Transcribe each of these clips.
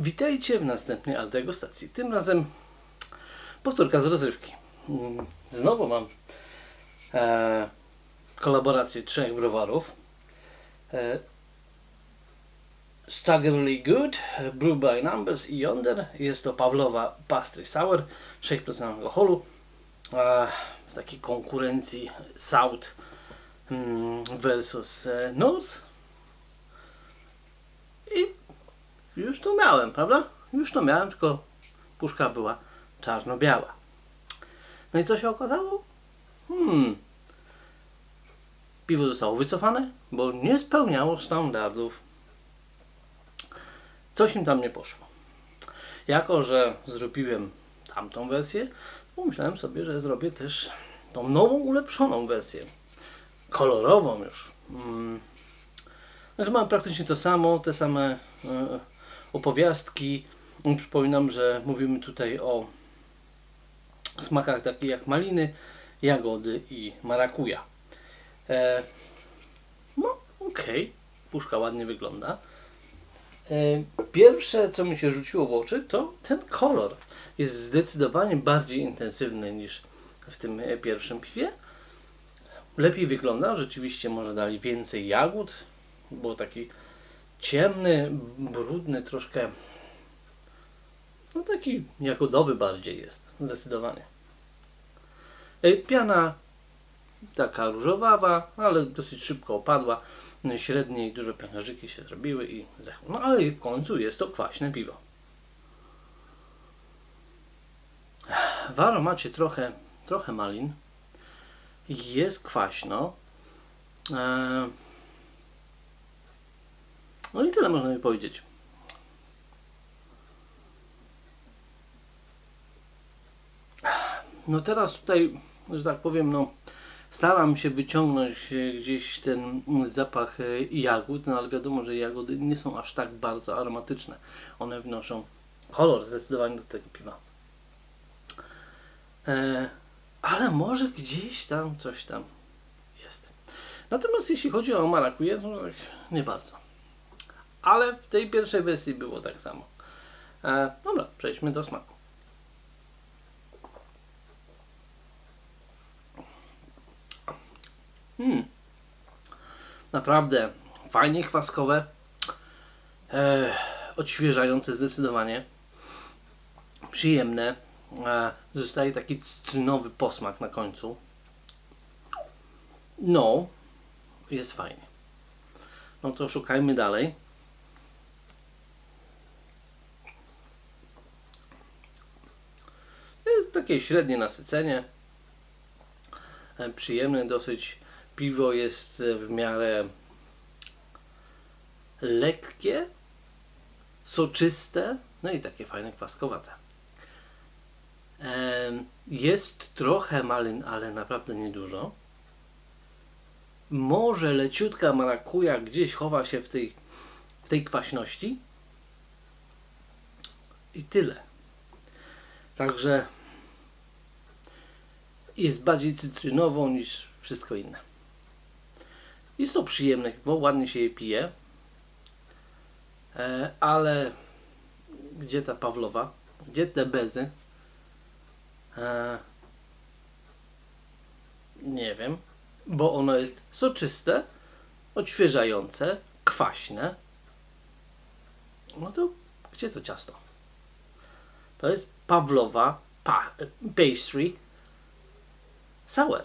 Witajcie w następnej degustacji. Tym razem powtórka z rozrywki. Mm, Znowu mam e, kolaborację trzech browarów. E, Staggerly Good, Brew by Numbers i Yonder. Jest to Pawlowa Pastry Sour, 6% alkoholu. E, w takiej konkurencji South mm, versus e, North. I już to miałem, prawda? Już to miałem, tylko puszka była czarno-biała. No i co się okazało? Hmm. Piwo zostało wycofane, bo nie spełniało standardów. Coś im tam nie poszło. Jako, że zrobiłem tamtą wersję, pomyślałem sobie, że zrobię też tą nową, ulepszoną wersję. Kolorową już. Mm. Znaczy mam praktycznie to samo, te same e, opowiastki. I Przypominam, że mówimy tutaj o smakach takich jak maliny, jagody i marakuja. E, no, okej, puszka ładnie wygląda. E, pierwsze, co mi się rzuciło w oczy, to ten kolor. Jest zdecydowanie bardziej intensywny niż w tym e, pierwszym piwie. Lepiej wygląda, rzeczywiście może dali więcej jagód, było taki ciemny, brudny, troszkę no taki jagodowy bardziej jest, zdecydowanie. Piana taka różowawa, ale dosyć szybko opadła. Średnie i duże pieniążyki się zrobiły i zechło. No ale w końcu jest to kwaśne piwo. W aromacie trochę, trochę malin. Jest kwaśno. Eee, no i tyle można mi powiedzieć. No teraz tutaj, że tak powiem, no staram się wyciągnąć e, gdzieś ten zapach e, jagód, no ale wiadomo, że jagody nie są aż tak bardzo aromatyczne. One wnoszą kolor zdecydowanie do tego piwa. E, ale może gdzieś tam coś tam jest. Natomiast jeśli chodzi o marakuję, to tak nie bardzo. Ale w tej pierwszej wersji było tak samo. E, dobra, przejdźmy do smaku. Hmm. Naprawdę fajnie kwaskowe. E, odświeżające zdecydowanie. Przyjemne. E, zostaje taki cytrynowy posmak na końcu. No, jest fajnie. No to szukajmy dalej. Jest takie średnie nasycenie. E, Przyjemne dosyć. Piwo jest e, w miarę lekkie, soczyste, no i takie fajne kwaskowate. Em, Jest trochę malin, ale naprawdę niedużo. Może leciutka marakuja gdzieś chowa się w tej, w tej kwaśności. I tyle. Także jest bardziej cytrynowo niż wszystko inne. Jest to przyjemne, bo ładnie się je pije. E, ale gdzie ta Pawlowa? Gdzie te bezy? E, nie wiem, bo ono jest soczyste, odświeżające, kwaśne. No to gdzie to ciasto? To jest Pawlowa pa, pastry sour.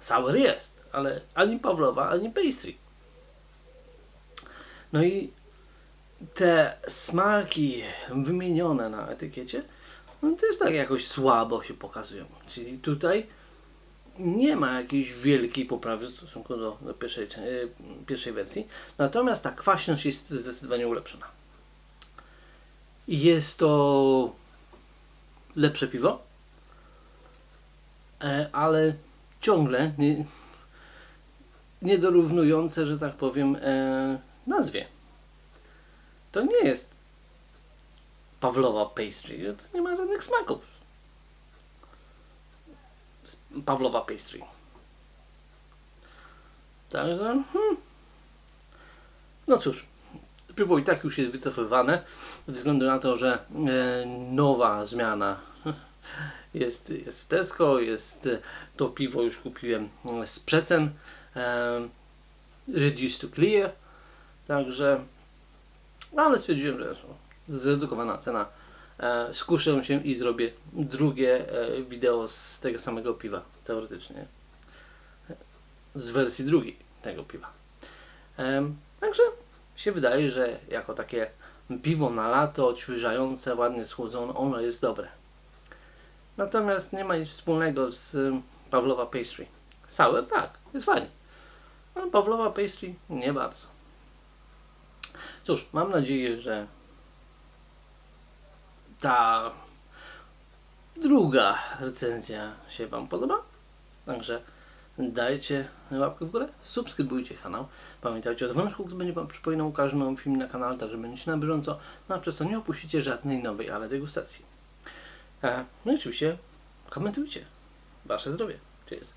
Sour jest, ale ani Pawlowa, ani pastry. No i te smaki wymienione na etykiecie no też tak jakoś słabo się pokazują. Czyli tutaj nie ma jakiejś wielkiej poprawy w stosunku do, do pierwszej, cze- y, pierwszej wersji. Natomiast ta kwaśność jest zdecydowanie ulepszona. Jest to lepsze piwo, e, ale ciągle nie, niedorównujące, że tak powiem, e, nazwie. To nie jest Pawlowa pastry, to nie ma żadnych smaków. Pawlowa pastry. Także, hmm. no cóż, piwo i tak już jest wycofywane, ze względu na to, że e, nowa zmiana jest, jest w Tesco, jest e, to piwo już kupiłem e, z przecen e, Reduced to Clear, także no, ale stwierdziłem, że zredukowana cena skuszę się i zrobię drugie wideo z tego samego piwa, teoretycznie z wersji drugiej tego piwa. Także się wydaje, że jako takie piwo na lato, odświeżające, ładnie schłodzone, ono jest dobre. Natomiast nie ma nic wspólnego z em, Pawlowa Pastry. Sour tak, jest fajnie. Ale Pawlowa Pastry nie bardzo. Cóż, mam nadzieję, że ta druga recenzja się Wam podoba. Także dajcie łapkę w górę, subskrybujcie kanał. Pamiętajcie o dzwoneczku, który będzie Wam przypominał o każdym nowym filmie na kanale, także będziecie na bieżąco. No a przez to nie opuścicie żadnej nowej, ale degustacji. No i oczywiście komentujcie. Wasze zdrowie. Cheers.